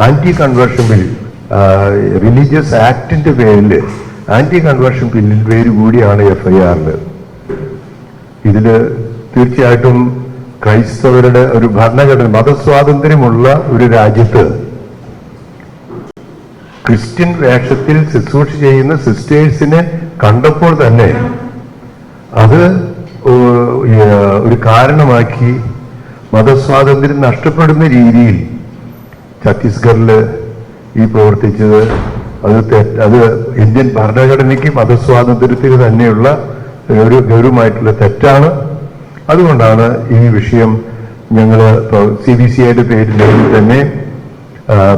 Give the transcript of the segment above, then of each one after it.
Anti conversion bill religious ആക്ടിന്റെ പേരിൽ anti conversion ബില്ലിൽ പേര് കൂടിയാണ് എഫ് ഐ ആറിൽ ഇതിൽ തീർച്ചയായിട്ടും ക്രൈസ്തവരുടെ ഒരു ഭരണഘടന മതസ്വാതന്ത്ര്യമുള്ള ഒരു രാജ്യത്ത് ക്രിസ്ത്യൻ വേഷത്തിൽ ശുശ്രൂഷ ചെയ്യുന്ന സിസ്റ്റേഴ്സിനെ കണ്ടപ്പോൾ തന്നെ അത് ഒരു കാരണമാക്കി മതസ്വാതന്ത്ര്യം നഷ്ടപ്പെടുന്ന രീതിയിൽ ഛത്തീസ്ഗഡിൽ ഈ പ്രവർത്തിച്ചത്. അത് അത് ഇന്ത്യൻ ഭരണഘടനയ്ക്ക് മതസ്വാതന്ത്ര്യത്തിന് തന്നെയുള്ള ഒരു ഗൗരവമായിട്ടുള്ള തെറ്റാണ്. അതുകൊണ്ടാണ് ഈ വിഷയം ഞങ്ങൾ സി ബി സി ഐയുടെ പേരിൽ തന്നെ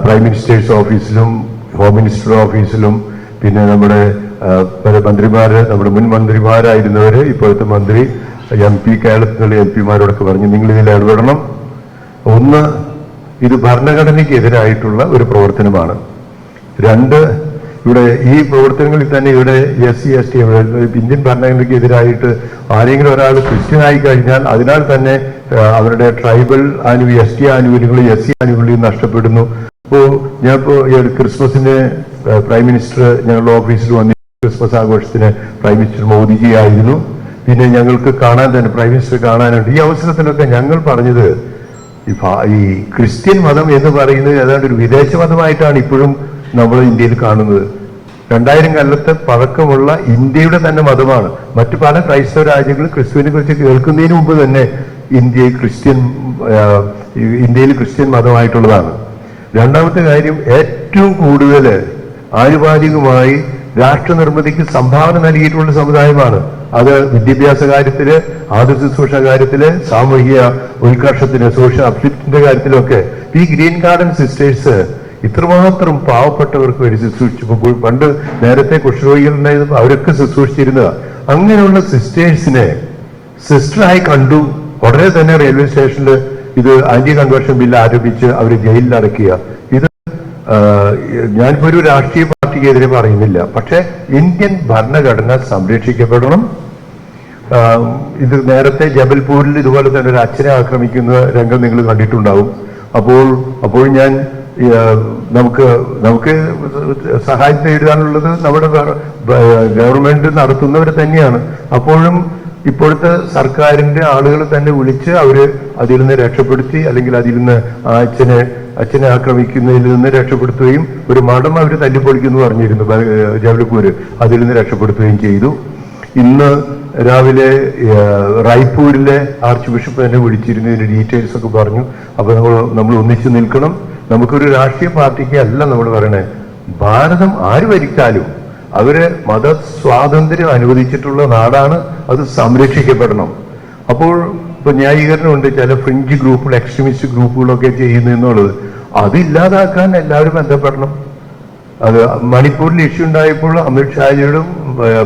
പ്രൈം മിനിസ്റ്റേഴ്സ് ഓഫീസിലും ഹോം മിനിസ്റ്റർ ഓഫീസിലും പിന്നെ നമ്മുടെ പല മന്ത്രിമാർ നമ്മുടെ മുൻ മന്ത്രിമാരായിരുന്നവർ ഇപ്പോഴത്തെ മന്ത്രി എം പി കേരളത്തിലുള്ള എം പിമാരോടൊക്കെ പറഞ്ഞു നിങ്ങൾ ഇതിൽ ഇടപെടണം. ഒന്ന് ഇത് ഭരണഘടനയ്ക്ക് ഒരു പ്രവർത്തനമാണ്. രണ്ട് ഇവിടെ ഈ പ്രവർത്തനങ്ങളിൽ തന്നെ ഇവിടെ S C S T Indian ഭരണഘടനയ്ക്ക് എതിരായിട്ട് ആരെങ്കിലും ഒരാൾ ക്രിസ്ത്യനായി കഴിഞ്ഞാൽ അതിനാൽ തന്നെ അവരുടെ ട്രൈബൽ ആനുകൂല്യം എസ് ടി ആനുകൂല്യങ്ങളും എസ് സി ആനുകൂല്യവും നഷ്ടപ്പെടുന്നു. ഇപ്പോൾ ഒരു ക്രിസ്മസിന് പ്രൈം മിനിസ്റ്റർ ഞങ്ങളുടെ ഓഫീസിൽ വന്നി ക്രിസ്മസ് ആഘോഷത്തിന് പ്രൈം മിനിസ്റ്റർ മോദിജി ആയിരുന്നു പിന്നെ ഞങ്ങൾക്ക് കാണാൻ തന്നെ പ്രൈം മിനിസ്റ്റർ കാണാനുണ്ട് ഈ അവസരത്തിലൊക്കെ ഞങ്ങൾ പറഞ്ഞത് ഈ ക്രിസ്ത്യൻ മതം എന്ന് പറയുന്നത് ഏതാണ്ട് ഒരു വിദേശ മതമായിട്ടാണ് ഇപ്പോഴും നമ്മൾ ഇന്ത്യയിൽ കാണുന്നത്. രണ്ടായിരം കൊല്ലത്തെ പഴക്കമുള്ള ഇന്ത്യയുടെ തന്നെ മതമാണ്. മറ്റു പല ക്രൈസ്തവ രാജ്യങ്ങളും ക്രിസ്തുവിനെ കുറിച്ച് കേൾക്കുന്നതിന് മുമ്പ് തന്നെ ഇന്ത്യയിൽ ക്രിസ്ത്യൻ ഇന്ത്യയിൽ ക്രിസ്ത്യൻ മതമായിട്ടുള്ളതാണ്. രണ്ടാമത്തെ കാര്യം ഏറ്റവും കൂടുതൽ ആനുപാതികമായി രാഷ്ട്ര നിർമ്മിതിക്ക് സംഭാവന നൽകിയിട്ടുള്ള സമുദായമാണ്. അത് വിദ്യാഭ്യാസ കാര്യത്തിൽ ആദ്യ ശുശ്രൂഷ കാര്യത്തിൽ സാമൂഹിക ഉത്കർഷത്തിന് സോഷ്യൽ അപ്ലിഫ്റ്റിന്റെ കാര്യത്തിലൊക്കെ ഈ ഗ്രീൻ ഗാർഡൻ സിസ്റ്റേഴ്സ് ഇത്രമാത്രം പാവപ്പെട്ടവർക്ക് വേണ്ടി ശുശ്രൂഷിച്ചു. പണ്ട് നേരത്തെ കുഷ്ഠരോഗികളുണ്ടായിരുന്നു അവരൊക്കെ ശുശ്രൂഷിച്ചിരുന്നത്. അങ്ങനെയുള്ള സിസ്റ്റേഴ്സിനെ സിസ്റ്ററായി കണ്ടു. ഉടനെ തന്നെ റെയിൽവേ സ്റ്റേഷനിൽ ഇത് ആന്റി കൺവേർഷൻ ബില്ല് ആരോപിച്ച് അവർ ജയിലിൽ അടക്കുക ഇത് ഞാനിപ്പോ ഒരു രാഷ്ട്രീയ പാർട്ടിക്കെതിരെ പറയുന്നില്ല. പക്ഷെ ഇന്ത്യൻ ഭരണഘടന സംരക്ഷിക്കപ്പെടണം. ഇത് നേരത്തെ ജബൽപൂരിൽ ഇതുപോലെ തന്നെ ഒരു അച്ഛനെ ആക്രമിക്കുന്ന രംഗം നിങ്ങൾ കണ്ടിട്ടുണ്ടാവും. അപ്പോൾ അപ്പോൾ ഞാൻ നമുക്ക് നമുക്ക് സഹായം നേടാനുള്ളത് നമ്മുടെ ഗവൺമെന്റ് നടത്തുന്നവർ തന്നെയാണ്. അപ്പോഴും ഇപ്പോഴത്തെ സർക്കാരിന്റെ ആളുകൾ തന്നെ വിളിച്ച് അവർ അതിൽ നിന്ന് രക്ഷപ്പെടുത്തി അല്ലെങ്കിൽ അതിൽ നിന്ന് ആ അച്ഛനെ അച്ഛനെ ആക്രമിക്കുന്നതിൽ നിന്ന് രക്ഷപ്പെടുത്തുകയും ഒരു മഠം അവർ തല്ലിപ്പൊളിക്കുന്നു പറഞ്ഞിരുന്നു ജവലപ്പൂര് അതിൽ നിന്ന് രക്ഷപ്പെടുത്തുകയും ചെയ്തു. ഇന്ന് രാവിലെ റായ്പൂരിലെ ആർച്ച് ബിഷപ്പ് തന്നെ വിളിച്ചിരുന്നു ഇതിന്റെ ഡീറ്റെയിൽസ് ഒക്കെ പറഞ്ഞു. അപ്പൊ നമ്മൾ നമ്മൾ ഒന്നിച്ചു നിൽക്കണം. നമുക്കൊരു രാഷ്ട്രീയ പാർട്ടിക്ക് അല്ല നമ്മൾ പറയണേ. ഭാരതം ആര് ഭരിച്ചാലും അവർ മത സ്വാതന്ത്ര്യം അനുവദിച്ചിട്ടുള്ള നാടാണ് അത് സംരക്ഷിക്കപ്പെടണം. അപ്പോൾ ഇപ്പൊ ന്യായീകരണമുണ്ട് ചില ഫ്രിഞ്ച് ഗ്രൂപ്പുകൾ എക്സ്ട്രീമിസ്റ്റ് ഗ്രൂപ്പുകളൊക്കെ ചെയ്യുന്നു എന്നുള്ളത്. അതില്ലാതാക്കാൻ എല്ലാവരും ബന്ധപ്പെടണം. അത് മണിപ്പൂരിൽ ഇഷ്യൂ ഉണ്ടായപ്പോൾ അമിത് ഷാജിയോടും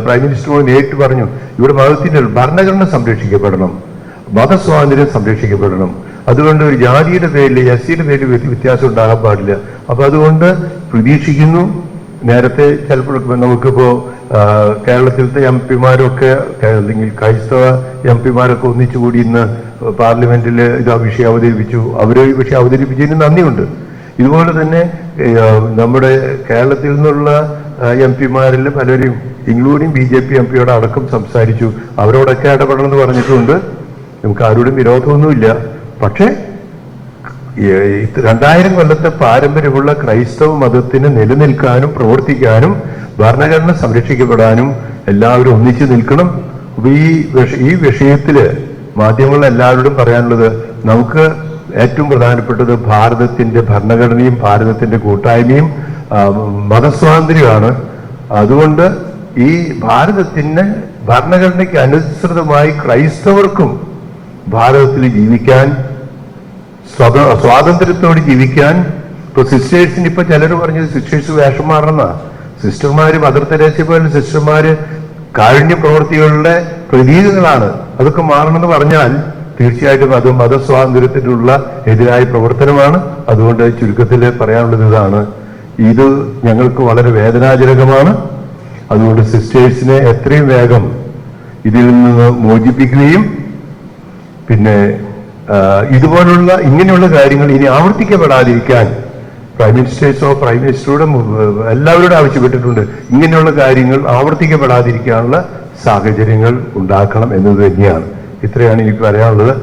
പ്രൈം മിനിസ്റ്ററോടും നേരിട്ട് പറഞ്ഞു ഇവിടെ മതത്തിന്റെ ഭരണഘടന സംരക്ഷിക്കപ്പെടണം. മതസ്വാതന്ത്ര്യം സംരക്ഷിക്കപ്പെടണം. അതുകൊണ്ട് ഒരു ജാതിയുടെ പേരിൽ എസ് സിയുടെ പേരിൽ വ്യത്യാസം ഉണ്ടാകാൻ പാടില്ല. അപ്പൊ അതുകൊണ്ട് പ്രതീക്ഷിക്കുന്നു നേരത്തെ ചിലപ്പോൾ നമുക്കിപ്പോ കേരളത്തിലത്തെ എം പിമാരൊക്കെ അല്ലെങ്കിൽ ക്രൈസ്തവ എം പിമാരൊക്കെ ഒന്നിച്ചുകൂടി ഇന്ന് പാർലമെന്റിൽ ഇത് വിഷയം അവതരിപ്പിച്ചു. അവരെ ഈ വിഷയം അവതരിപ്പിച്ചതിന് നന്ദിയുണ്ട്. ഇതുപോലെ തന്നെ നമ്മുടെ കേരളത്തിൽ നിന്നുള്ള എം പിമാരിൽ പലരും including B J P M പിയോട് അടക്കം സംസാരിച്ചു. അവരോടൊക്കെ ഇടപെടണമെന്ന് പറഞ്ഞിട്ടുണ്ട്. നമുക്ക് ആരോടും വിരോധമൊന്നുമില്ല. പക്ഷേ രണ്ടായിരം കൊല്ലത്തെ പാരമ്പര്യമുള്ള ക്രൈസ്തവ മതത്തിന് നിലനിൽക്കാനും പ്രവർത്തിക്കാനും ഭരണഘടന സംരക്ഷിക്കപ്പെടാനും എല്ലാവരും ഒന്നിച്ചു നിൽക്കണം. അപ്പൊ ഈ ഈ വിഷയത്തിൽ മാധ്യമങ്ങൾ എല്ലാവരോടും പറയാനുള്ളത് നമുക്ക് ഏറ്റവും പ്രധാനപ്പെട്ടത് ഭാരതത്തിന്റെ ഭരണഘടനയും ഭാരതത്തിന്റെ കൂട്ടായ്മയും മതസ്വാതന്ത്ര്യമാണ്. അതുകൊണ്ട് ഈ ഭാരതത്തിന് ഭരണഘടനയ്ക്ക് അനുസൃതമായി ക്രൈസ്തവർക്കും ഭാരതത്തിൽ ജീവിക്കാൻ സ്വാതന്ത്ര്യത്തോടെ ജീവിക്കാൻ ഇപ്പൊ സിസ്റ്റേഴ്സിന് ഇപ്പൊ ചിലർ പറഞ്ഞത് സിസ്റ്റേഴ്സ് വേഷം മാറണമെന്നാ സിസ്റ്റർമാര് മദർ തെരേസ പോലെ സിസ്റ്റർമാര് കാരുണ്യ പ്രവൃത്തികളുടെ പ്രതീകങ്ങളാണ്. അതൊക്കെ മാറണമെന്ന് പറഞ്ഞാൽ തീർച്ചയായിട്ടും അത് മതസ്വാതന്ത്ര്യത്തിനുള്ള എതിരായ പ്രവർത്തനമാണ്. അതുകൊണ്ട് ചുരുക്കത്തിൽ പറയാനുള്ളത് ഇതാണ്. ഇത് ഞങ്ങൾക്ക് വളരെ വേദനാജനകമാണ്. അതുകൊണ്ട് സിസ്റ്റേഴ്സിനെ എത്രയും വേഗം ഇതിൽ നിന്ന് മോചിപ്പിക്കുകയും പിന്നെ ഇതുപോലുള്ള ഇങ്ങനെയുള്ള കാര്യങ്ങൾ ഇനി ആവർത്തിക്കപ്പെടാതിരിക്കാൻ പ്രൈം മിനിസ്റ്റേഴ്സോ പ്രൈം മിനിസ്റ്ററോടും എല്ലാവരോടും ആവശ്യപ്പെട്ടിട്ടുണ്ട്. ഇങ്ങനെയുള്ള കാര്യങ്ങൾ ആവർത്തിക്കപ്പെടാതിരിക്കാനുള്ള സാഹചര്യങ്ങൾ ഉണ്ടാക്കണം എന്നത് തന്നെയാണ്. ഇത്രയാണ് എനിക്ക് പറയാനുള്ളത്.